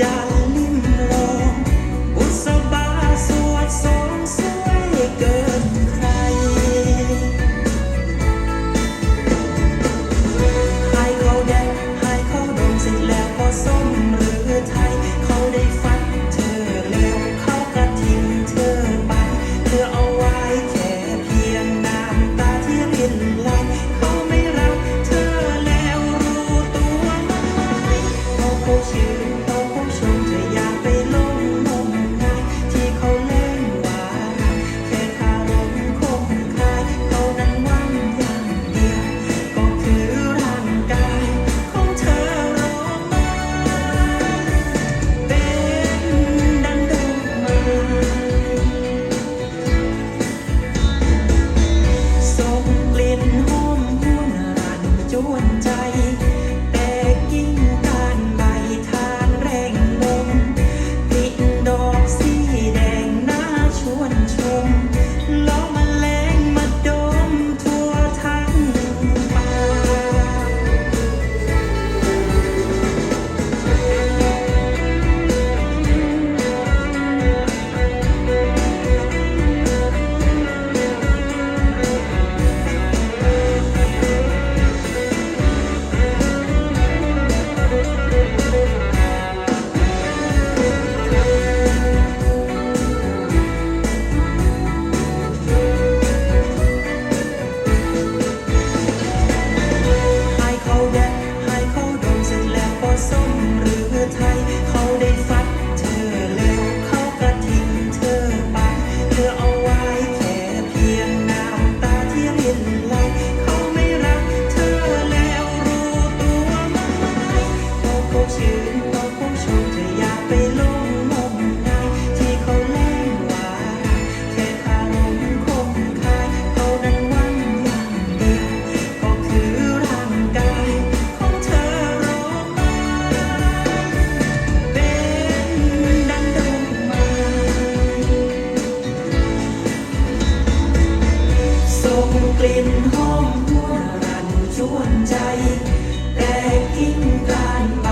darling. กลิ่นหอมหวนรันชวนใจ แต่กิ่งการใบ